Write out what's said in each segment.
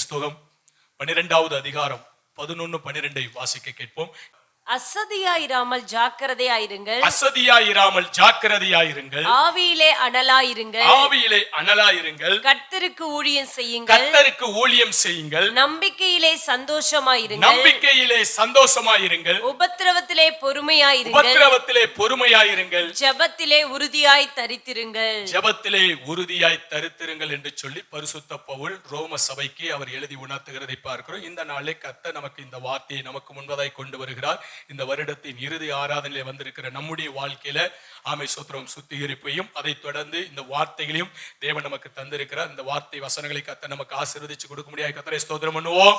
புஸ்தகம் பன்னிரெண்டாவது அதிகாரம் பதினொன்னு பன்னிரெண்டை வாசிக்க கேட்போம். அசதியாயிராமல் ஜாக்கிரதையாயிருங்கள். அசதியாயிராமல் ஜாக்கிரதையாயிருங்கள். ஆவியிலே அனலாயிருங்கள். ஆவியிலே அனலாயிருங்கள். கர்த்தருக்கு ஊழியம் செய்யுங்கள். கர்த்தருக்கு ஊழியம் செய்யுங்கள். நம்பிக்கையிலே சந்தோஷமாயிருங்கள். நம்பிக்கையிலே சந்தோஷமாயிருங்கள். உபத்திரவத்திலே பொறுமையாயிருங்கள். உபத்திரவத்திலே பொறுமையாயிருங்கள். ஜெபத்திலே உறுதியாய் தரித்திருங்கள். ஜெபத்திலே உறுதியாய் தரித்திருங்கள் என்று சொல்லி பரிசுத்த பவுல் ரோம சபைக்கு அவர் எழுதி உணர்த்துகிறதை பார்க்கிறோம். இந்த நாளே கர்த்தர் நமக்கு இந்த வார்த்தையை நமக்கு முன்பதாய் கொண்டு வருகிறார். இந்த வருடத்தின் இறுதி ஆராதனையில வந்திருக்கிற நம்முடைய வாழ்க்கையில ஆமை சூத்திரம் சுத்திகரிப்பையும் அதை தொடர்ந்து இந்த வார்த்தைகளையும் தேவன் நமக்கு தந்திருக்கிறார். இந்த வார்த்தை வசனங்களை கத்த நமக்கு ஆசீர்வதிச்சு கொடுக்க முடியாது. கத்தரை ஸ்தோத்திரம் பண்ணுவோம்.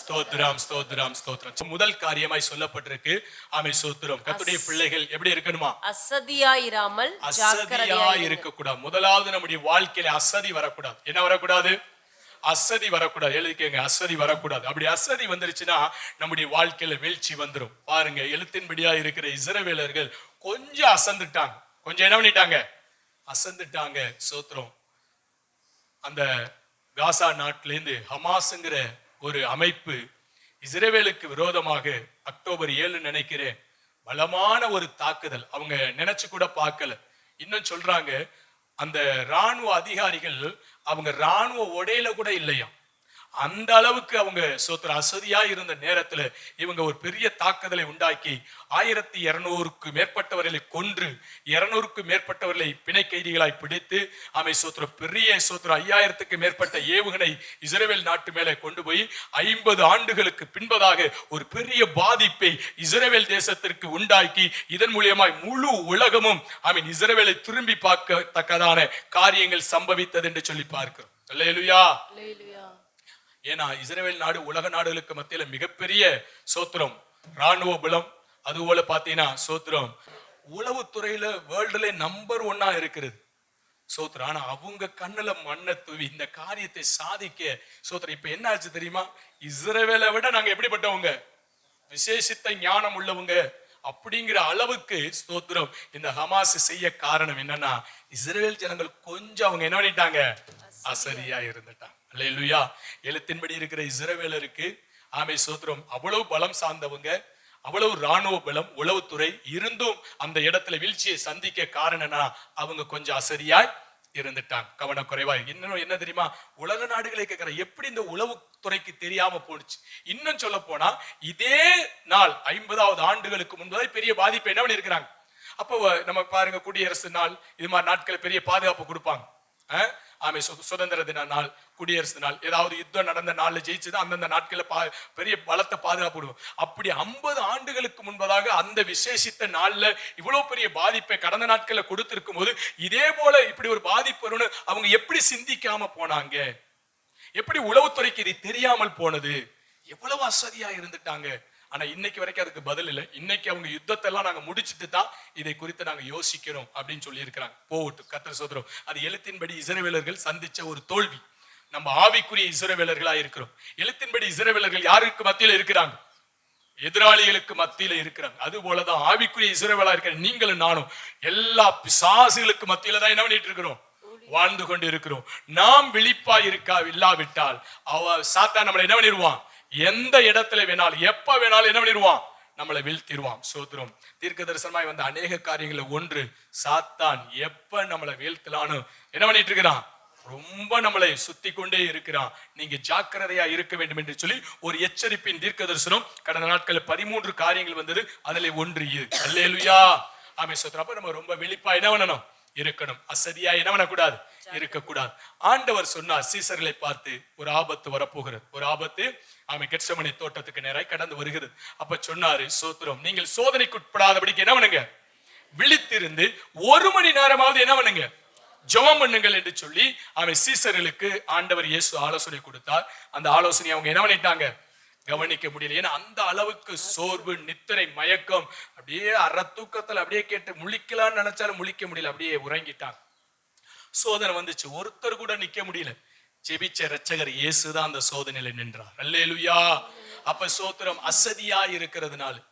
ஸ்தோத்திரம் ஸ்தோத்திரம் ஸ்தோத்திரம் முதல் காரியமாய் சொல்லப்பட்டிருக்கு ஆமை சூத்திரம். கத்துடைய பிள்ளைகள் எப்படி இருக்கணுமா? அசதியாயிராமல் அசதியா ஜாக்கிரதையாயிருங்கள் இருக்கக்கூடாது. முதலாவது நம்முடைய வாழ்க்கையில அசதி வரக்கூடாது. என்ன வரக்கூடாது? அசதி வரக்கூடாது. எழுதிக்கங்க அசதி வரக்கூடாது. அப்படி அசதி வந்துருச்சுன்னா நம்முடைய வாழ்க்கையில வீழ்ச்சி வந்துரும். பாருங்க எழுத்தின்படியா இருக்கிற இசரவேலர்கள் கொஞ்சம் அசந்துட்டாங்க. கொஞ்சம் என்ன பண்ணிட்டாங்க? அசந்துட்டாங்க. சோத்திரம். அந்த காசா நாட்டிலேருந்து ஹமாஸுங்கிற ஒரு அமைப்பு இஸ்ரேவேலுக்கு விரோதமாக அக்டோபர் ஏழு நினைக்கிறேன். பலமான ஒரு தாக்குதல். அவங்க நினைச்சு கூட பார்க்கல. இன்னும் சொல்றாங்க அந்த ராணுவ அதிகாரிகள் அவங்க ராணுவ உடையில கூட இல்லையா அந்த அளவுக்கு அவங்க சோத்திர அசதியா இருந்த நேரத்துல இவங்க ஒரு பெரிய தாக்குதலை உண்டாக்கி ஆயிரத்தி இருநூறுக்கு மேற்பட்டவர்களை கொன்று இருநூறுக்கு மேற்பட்டவர்களை பிணை கைதிகளாய் பிடித்து அவை சோத்திர பெரிய சோத்திர ஐயாயிரத்துக்கு மேற்பட்ட ஏவுகணை இஸ்ரேல் நாட்டு மேலே கொண்டு போய் ஐம்பது ஆண்டுகளுக்கு பின்பதாக ஒரு பெரிய பாதிப்பை இஸ்ரேல் தேசத்திற்கு உண்டாக்கி இதன் மூலியமாய் முழு உலகமும் ஐ மீன் இஸ்ரேலை திரும்பி பார்க்கத்தக்கதான காரியங்கள் சம்பவித்தது என்று சொல்லி பார்க்கிறோம். ஏன்னா இஸ்ரேல் நாடு உலக நாடுகளுக்கு மத்தியில மிகப்பெரிய சோத்திரம் ராணுவ பலம். அதுபோல பாத்தீங்கன்னா சோத்திரம். உளவுத்துறையில வேர்ல்டுல நம்பர் ஒன்னா இருக்கிறது. சோத்ரா ஆனா அவங்க கண்ணுல மண்ணை தூவி இந்த காரியத்தை சாதிக்க சோத்திரம். இப்ப என்ன ஆச்சு தெரியுமா? இஸ்ரேவேலை விட நாங்க எப்படிப்பட்டவங்க? விசேஷித்த ஞானம் உள்ளவங்க. அப்படிங்கிற அளவுக்கு ஸ்தோத்திரம் இந்த ஹமாஸ் செய்ய காரணம் என்னன்னா இஸ்ரேல் ஜனங்கள் கொஞ்சம் அவங்க என்ன பண்ணிட்டாங்க? அசதியா இருந்துட்டாங்க. அல்லேலூயா எழுத்தின்படி இருக்கிற இஸ்ரவேலருக்கு ஆமை சோத்திரம். அவ்வளவு பலம் சார்ந்தவங்க அவ்வளவு ராணுவ பலம் உளவுத்துறை இருந்தும் அந்த இடத்துல வீழ்ச்சியை சந்திக்க காரணம்னா அவங்க கொஞ்சம் அசதியாய் இருந்துட்டாங்க. கவனக்குறைவா இன்னும் என்ன தெரியுமா? உலக நாடுகளை கேட்கிற எப்படி இந்த உளவுத்துறைக்கு தெரியாம போனுச்சு இன்னும் சொல்ல போனா இதே நாள் ஐம்பதாவது ஆண்டுகளுக்கு முன்பதாக பெரிய பாதிப்பு என்ன பண்ணிருக்கிறாங்க அப்போ நம்ம பாருங்க குடியரசு நாள் இது மாதிரி நாட்களை பெரிய பாதுகாப்பு கொடுப்பாங்க. ஆமை சு- சுதந்திர தின நாள் குடியரசு நாள் ஏதாவது யுத்தம் நடந்த நாள்ல ஜெயிச்சுதான் அந்தந்த நாட்களில் பா பெரிய பலத்தை பாதுகாப்புடுவோம். அப்படி ஐம்பது ஆண்டுகளுக்கு முன்பதாக அந்த விசேஷித்த நாள்ல இவ்வளவு பெரிய பாதிப்பை கடந்த நாட்கள்ல கொடுத்துருக்கும் போது இதே போல இப்படி ஒரு பாதிப்பு வரும்னு அவங்க எப்படி சிந்திக்காம போனாங்க? எப்படி உளவுத்துறைக்கு இது தெரியாமல் போனது? எவ்வளவு அசதியா இருந்துட்டாங்க? ஆனா இன்னைக்கு வரைக்கும் அதுக்கு பதில் இல்லை. இன்னைக்கு அவங்க யுத்தத்தை எல்லாம் நாங்க முடிச்சிட்டு தான் இதை குறித்து நாங்க யோசிக்கிறோம் அப்படின்னு சொல்லி இருக்கிறாங்க போகட்டும் கத்திர சோதரம் அது எழுத்தின்படி இசைவேலர்கள் சந்திச்ச ஒரு தோல்வி. நம்ம ஆவிக்குரிய இசைவேலர்களா இருக்கிறோம். எழுத்தின்படி இசைவேலர்கள் யாருக்கு மத்தியில இருக்கிறாங்க? எதிராளிகளுக்கு மத்தியில இருக்கிறாங்க. அது போலதான் ஆவிக்குரிய இசைவேலா இருக்கிற நீங்களும் நானும் எல்லா பிசாசுகளுக்கு மத்தியில தான் என்ன பண்ணிட்டு இருக்கிறோம்? வாழ்ந்து கொண்டு இருக்கிறோம் நாம் விழிப்பா இருக்கா இல்லாவிட்டால் அவ சாத்தா நம்மளை என்ன பண்ணிடுவான் எந்த இடத்துல வேணாலும் எப்ப வேணாலும் என்ன பண்ணிடுவான்? நம்மளை வீழ்த்திடுவான். சோத்திரம். தீர்க்க தரிசனமாய் வந்த அநேக காரியங்களை ஒன்று சாத்தான் எப்ப நம்மளை வீழ்த்தலான்னு என்ன பண்ணிட்டு இருக்கிறான்? ரொம்ப நம்மளை சுத்தி கொண்டே இருக்கிறான். நீங்க ஜாக்கிரதையா இருக்க வேண்டும் என்று சொல்லி ஒரு எச்சரிப்பின் தீர்க்க தரிசனம் கடந்த நாட்களில் பதிமூன்று காரியங்கள் வந்தது. அதுல ஒன்று இது. அல்லேலுயா! ஆமே சோத்திரம். அப்ப நம்ம ரொம்ப வெளிப்பா என்ன பண்ணணும்? இருக்கணும். அசதியா என்ன பண்ணக்கூடாது இருக்கக்கூடாது. ஆண்டவர் சொன்னார் சீசர்களை பார்த்து ஒரு ஆபத்து வரப்போகிறது. ஒரு ஆபத்து ஆமை கெட்சமணி தோட்டத்துக்கு நேராய் கடந்து வருகிறது. அப்ப சொன்னாரு சோத்திரம் நீங்கள் சோதனைக்குட்படாதபடிக்கு என்ன பண்ணுங்க? விழித்திருந்து ஒரு மணி நேரமாவது என்ன பண்ணுங்க? ஜெபம் பண்ணுங்கள் என்று சொல்லி அவன் சீசர்களுக்கு ஆண்டவர் இயேசு ஆலோசனை கொடுத்தார். அந்த ஆலோசனை அவங்க என்ன பண்ணிட்டாங்க? கவனிக்க முடியல. ஏன்னா அந்த அளவுக்கு சோர்வு நித்திரை மயக்கம் அப்படியே அற தூக்கத்துல அப்படியே கேட்டு முழிக்கலாம்னு நினைச்சாலும் முழிக்க முடியல. அப்படியே உறங்கிட்டாங்க. சோதனை வந்துச்சு. ஒருத்தர் கூட நிக்க முடியல. ஜெபிச்ச ரச்சகர் இயேசுதான் அந்த சோதனையில நின்றார். அல்லேலுயா. அப்ப சோத்திரம் அசதியா இருக்கிறதுனால.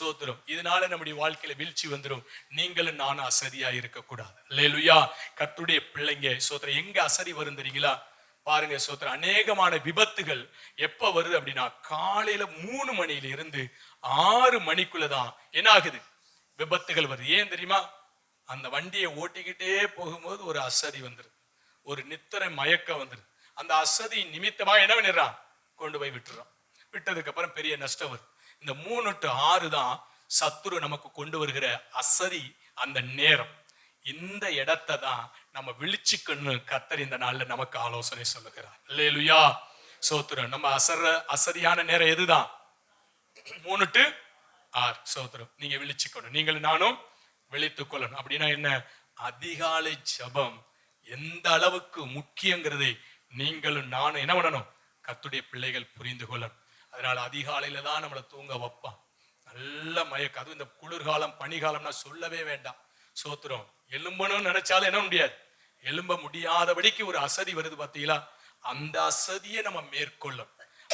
சோத்திரம் இதனால நம்முடைய வாழ்க்கையில வீழ்ச்சி வந்துரும். நீங்களும் நானும் அசதியா இருக்கக்கூடாது. அல்லேலுயா. கர்த்தருடைய பிள்ளைங்க சோத்திரம் எங்க அசதி வரும் தெரியுங்களா? பாருங்க சோத்திர அநேகமான விபத்துகள் எப்ப வருது அப்படின்னா காலையில மூணு மணியில இருந்து ஆறு மணிக்குள்ளதான். என்ன ஆகுது விபத்துகள் வருது. ஏன் தெரியுமா? அந்த வண்டியை ஓட்டிக்கிட்டே போகும்போது ஒரு அசதி வந்துரு ஒரு நித்திரை மயக்கம் வந்துரு அந்த அசதி நிமித்தமா என்ன பண்ணிடுறான் கொண்டு போய் விட்டுறான் விட்டதுக்கு அப்புறம் பெரிய நஷ்டம் வரும் இந்த மூணு டு ஆறு தான் சத்துரு நமக்கு கொண்டு வருகிற அசதி அந்த நேரம். இந்த இடத்தை தான் நம்ம விழிச்சுக்கன்னு கத்தர் இந்த நாள்ல நமக்கு ஆலோசனை சொல்லுகிறார். இல்லையா சோத்திரம் நம்ம அசர அசதியான நேரம் எதுதான்? மூணு டு ஆறு. சோத்திரம் நீங்க விழிச்சுக்கணும். நீங்கள் நானும் விழித்து கொள்ளணும். அப்படின்னா என்ன? அதிகாலை ஜபம் எந்த அளவுக்கு முக்கியங்கிறதை நீங்களும் நானும் என்ன பண்ணணும்? கத்துடைய பிள்ளைகள் புரிந்து கொள்ளணும். அதனால அதிகாலையில தான் நம்மளை தூங்க வைப்பான். நல்ல மயக்கம். அதுவும் இந்த குளிர்காலம் பனிகாலம்னா சொல்லவே வேண்டாம். சோத்திரம். எலும்பணும்னு நினைச்சாலும் என்ன முடியாது. எலும்ப முடியாதபடிக்கு ஒரு அசதி வருது பார்த்தீங்களா? அந்த அசதியை நம்ம மேற்கொள்ளும்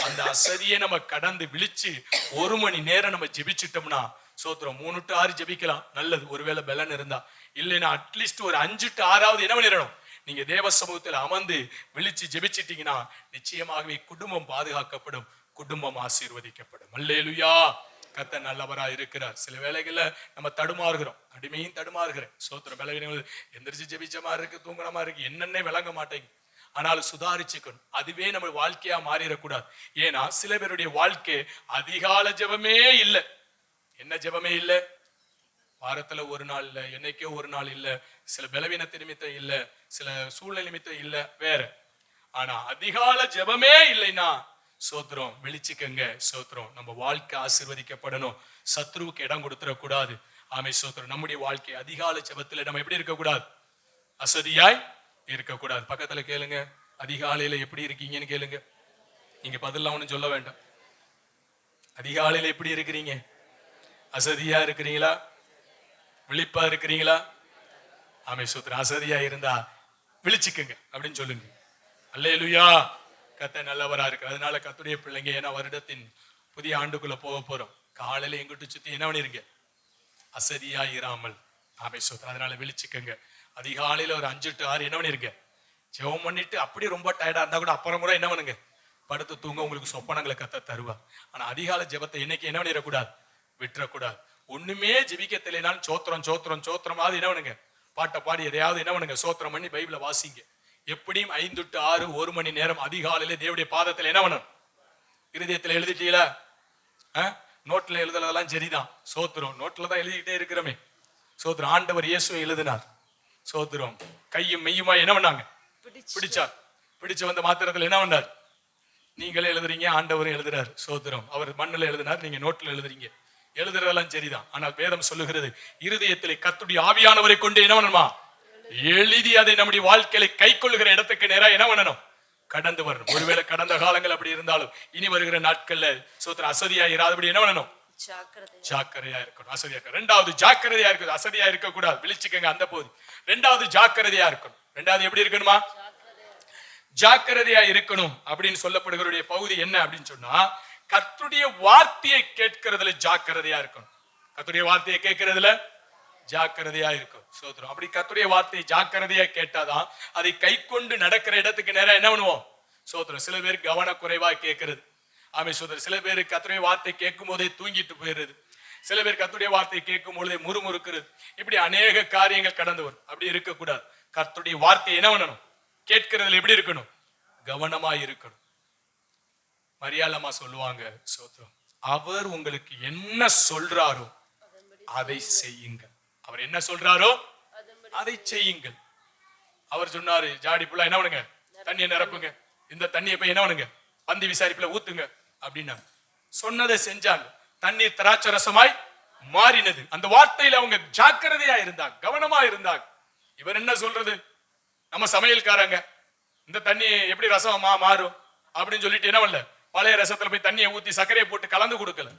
அந்த அசதியை நம்ம கடந்து விழிச்சு ஒரு மணி நேரம் நம்ம ஜெபிச்சிட்டோம்னா சோத்திரம் மூணு டு ஆறு ஜெபிக்கலாம். நல்லது. ஒருவேளை பலன் இருந்தா. இல்லைன்னா அட்லீஸ்ட் ஒரு அஞ்சு டு ஆறாவது என்ன பண்ணிடணும்? நீங்க தேவ சமூகத்தில் அமர்ந்து விழிச்சு ஜெபிச்சிட்டீங்கன்னா நிச்சயமாகவே குடும்பம் பாதுகாக்கப்படும். குடும்பம் ஆசீர்வதிக்கப்படும். அல்லேலுயா! கத்த நல்லவரா இருக்கிறார். சில வேலைகள்ல நம்ம தடுமாறுகிறோம். அடிமையும் தடுமாறுகிறேன். சோத்திரம் பலவீனங்கள் எந்திரிச்சு ஜெபிச்ச மாதிரி இருக்கு தூங்கணமா மாதிரி இருக்கு என்னென்ன விளங்க மாட்டேங்குது ஆனாலும் சுதாரிச்சுக்கணும். அதுவே நம்ம வாழ்க்கையா மாறிடக்கூடாது. ஏன்னா சில பேருடைய வாழ்க்கை அதிகால ஜெபமே இல்லை. என்ன ஜெபமே இல்லை? வாரத்துல ஒரு நாள் இல்ல என்னைக்கோ ஒரு நாள் இல்ல சில பலவீனத்து நிமித்தம் இல்ல சில சூழ்நிலை நிமித்தம் இல்ல வேற. ஆனா அதிகால ஜெபமே இல்லைன்னா சோத்திரம் விழிச்சுக்கங்க சோத்திரம். நம்ம வாழ்க்கை ஆசிர்வதிக்கப்படணும். சத்ருவுக்கு இடம் கொடுத்துடக்கூடாது. ஆமை சோத்திரம் நம்முடைய வாழ்க்கை அதிகால ஜெபத்துல நம்ம எப்படி இருக்கக்கூடாது? அசதியாய் இருக்கக்கூடாது. பக்கத்துல கேளுங்க. அதிகாலையில எப்படி இருக்கீங்கன்னு கேளுங்க. நீங்க பதிலாம் ஒண்ணும் சொல்ல வேண்டாம். அதிகாலையில எப்படி இருக்கிறீங்க? அசதியா இருக்கிறீங்களா? விழிப்பா இருக்கிறீங்களா? ஆமை சோத்திரம் அசதியா இருந்தா விழிச்சுக்குங்க அப்படின்னு சொல்லுங்க. அல்லேலுயா! கத்த நல்லவரா இருக்கு அதனால கத்துடைய பிள்ளைங்க ஏன்னா வருடத்தின் புதிய ஆண்டுக்குள்ள போக போறோம். காலையில எங்கிட்ட சுத்தி என்ன பண்ணிருங்க? அசதியா இராமல். ஆமை சொத்து அதனால விழிச்சுக்கங்க. அதிகாலையில ஒரு அஞ்சு டு ஆறு என்ன பண்ணிருங்க? ஜெபம் பண்ணிட்டு அப்படி ரொம்ப டயர்டா இருந்தா கூட அப்புறம் கூட என்ன பண்ணுங்க? படுத்து தூங்க உங்களுக்கு சொப்பனங்களை கத்த தருவா ஆனா அதிகால ஜெபத்தை இன்னைக்கு என்ன பண்ணிடக்கூடாது விட்டுறக்கூடாது. ஒண்ணுமே ஜெபிக்க தெரியலனாலும் சோத்திரம் சோத்திரம் சோத்திரமாவது என்ன பண்ணுங்க? பாட்டை பாடி எதையாவது என்ன பண்ணுங்க? சோத்திரம் பண்ணி பைபிள வாசிங்க. எப்படியும் ஐந்து டு ஆறு ஒரு மணி நேரம் அதிகாலையில தேவடைய பாதத்துல என்ன பண்ணணும்? இருதயத்துல எழுதிட்டீங்களா நோட்ல எழுதுறதெல்லாம் சரிதான். சோத்திரம். நோட்ல தான் எழுதிக்கிட்டே இருக்கிறோமே. சோத்திரம். ஆண்டவர் இயேசுவை எழுதினார். சோத்திரம். கையும் மெய்யுமா என்ன பண்ணாங்க? பிடிச்சார். பிடிச்சு வந்த மாத்திரத்துல என்ன பண்ணார்? நீங்களே எழுதுறீங்க ஆண்டவரும் எழுதுறாரு. சோத்திரம். அவர் மண்ணுல எழுதினார் நீங்க நோட்ல எழுதுறீங்க. எழுதுறதெல்லாம் சரிதான். ஆனால் வேதம் சொல்லுகிறது இருதயத்திலே கத்துடைய ஆவியானவரை கொண்டு என்ன பண்ணணுமா? எழுதி அதை நம்முடைய வாழ்க்கையில கை கொள்ளுகிற இடத்துக்கு நேரா என்ன பண்ணணும்? கடந்து வரணும். ஒருவேளை கடந்த காலங்கள் அப்படி இருந்தாலும் இனி வருகிற நாட்கள்ல சோத்திரம் அசதியா இராதபடி என்ன பண்ணணும்? ஜாக்கிரதை ஜாக்கிரதையா இருக்கணும். அசதியா இருக்கணும். ரெண்டாவது ஜாக்கிரதையா இருக்கணும். அசதியா இருக்க கூடாது விழிச்சுக்கங்க அந்த போது. ரெண்டாவது ஜாக்கிரதையா இருக்கணும். ரெண்டாவது எப்படி இருக்கணுமா? ஜாக்கிரதையா இருக்கணும் அப்படின்னு சொல்லப்படுகிறடைய பகுதி என்ன அப்படின்னு சொன்னா கர்த்தருடைய வார்த்தையை கேட்கிறதுல ஜாக்கிரதையா இருக்கணும். கர்த்தருடைய வார்த்தையை கேட்கறதுல ஜாக்கிரதையா இருக்கும் சோதரம் அப்படி கத்துடைய வார்த்தையை ஜாக்கிரதையா கேட்டாதான் அதை கை கொண்டு நடக்கிற இடத்துக்கு நேரா என்ன பண்ணுவோம்? சோதரம் சில பேர் கவனக்குறைவா கேட்கறது. ஆமை சோதரம் சில பேர் கத்துடைய வார்த்தை கேட்கும் போதே தூங்கிட்டு போயிடுறது. சில பேர் கத்துடைய வார்த்தையை கேட்கும் பொழுதே முறுமுறுக்கிறது. இப்படி அநேக காரியங்கள் கடந்து வரும். அப்படி இருக்கக்கூடாது. கத்துடைய வார்த்தையை என்ன பண்ணணும்? கேட்கிறதுல எப்படி இருக்கணும்? கவனமா இருக்கணும். மரியாதமா சொல்லுவாங்க சோத்ரம் அவர் உங்களுக்கு என்ன சொல்றாரோ அதை செய்யுங்கள். அவர் என்ன சொல்றாரோ அதை செய்யுங்கள். அவர் சொன்னாரு ஜாடி புள்ள என்ன பண்ணுங்க? தண்ணியை நிரப்புங்க. இந்த தண்ணியை போய் என்ன பண்ணுங்க? பந்தி விசாரிப்புல ஊத்துங்க அப்படின்னா சொன்னதை செஞ்சாங்க. தண்ணீர் திராட்சை ரசமாய் மாறினது. அந்த வார்த்தையில அவங்க ஜாக்கிரதையா இருந்தாங்க கவனமா இருந்தாங்க. இவர் என்ன சொல்றது? நம்ம சமையல்காரங்க இந்த தண்ணி எப்படி ரசமா மாறும்? அப்படின்னு சொல்லிட்டு என்ன பண்ணல? பழைய ரசத்துல போய் தண்ணியை ஊத்தி சர்க்கரையை போட்டு கலந்து கொடுக்கல.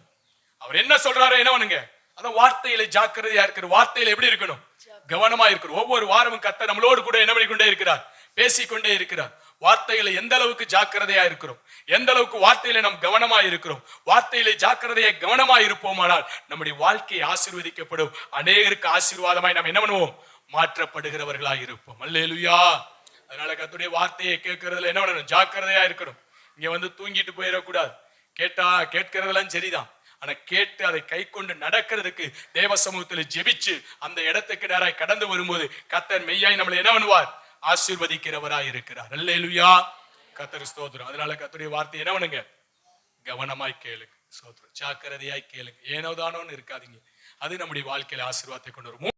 அவர் என்ன சொல்றாரோ என்ன பண்ணுங்க? அதான் வார்த்தையில ஜாக்கிரதையா இருக்கிற வார்த்தையில எப்படி இருக்கணும்? கவனமா இருக்கணும். ஒவ்வொரு வாரமும் கத்த நம்மளோடு கூட என்ன பண்ணிக்கொண்டே இருக்கிறார்? பேசிக்கொண்டே இருக்கிறார். வார்த்தையில எந்த அளவுக்கு ஜாக்கிரதையா இருக்கிறோம்? எந்த அளவுக்கு வார்த்தையில நாம் கவனமா இருக்கிறோம்? வார்த்தையில ஜாக்கிரதையை கவனமா இருப்போமானால் நம்முடைய வாழ்க்கையை ஆசீர்வதிக்கப்படும். அநேகருக்கு ஆசீர்வாதமாய் நாம் என்ன பண்ணுவோம்? மாற்றப்படுகிறவர்களா இருப்போம். அல்லேலுயா. அதனால கத்துடைய வார்த்தையை கேட்கறதுல என்ன பண்ணணும்? ஜாக்கிரதையா இருக்கணும். இங்க வந்து தூங்கிட்டு போயிடக்கூடாது. கேட்டா கேட்கறதெல்லாம் சரிதான். ஆனா கேட்டு அதை கை கொண்டு நடக்கிறதுக்கு தேவ சமூகத்துல ஜெபிச்சு அந்த இடத்துக்கு நேராய் கடந்து வரும்போது கத்தர் மெய்யாய் நம்மளை என்ன பண்ணுவார்? ஆசீர்வதிக்கிறவராய் இருக்கிறார். அல்லேலுயா. கத்தர் ஸ்தோத்திரம். அதனால கத்தருடைய வார்த்தை என்ன பண்ணுங்க? கவனமாய் கேளுங்க. ஸ்தோத்திரம். ஜாக்கிரதையாய் கேளுங்க. ஏனோ தானோன்னு இருக்காதீங்க. அது நம்முடைய வாழ்க்கையில ஆசீர்வாதத்தை கொண்டு வரும்.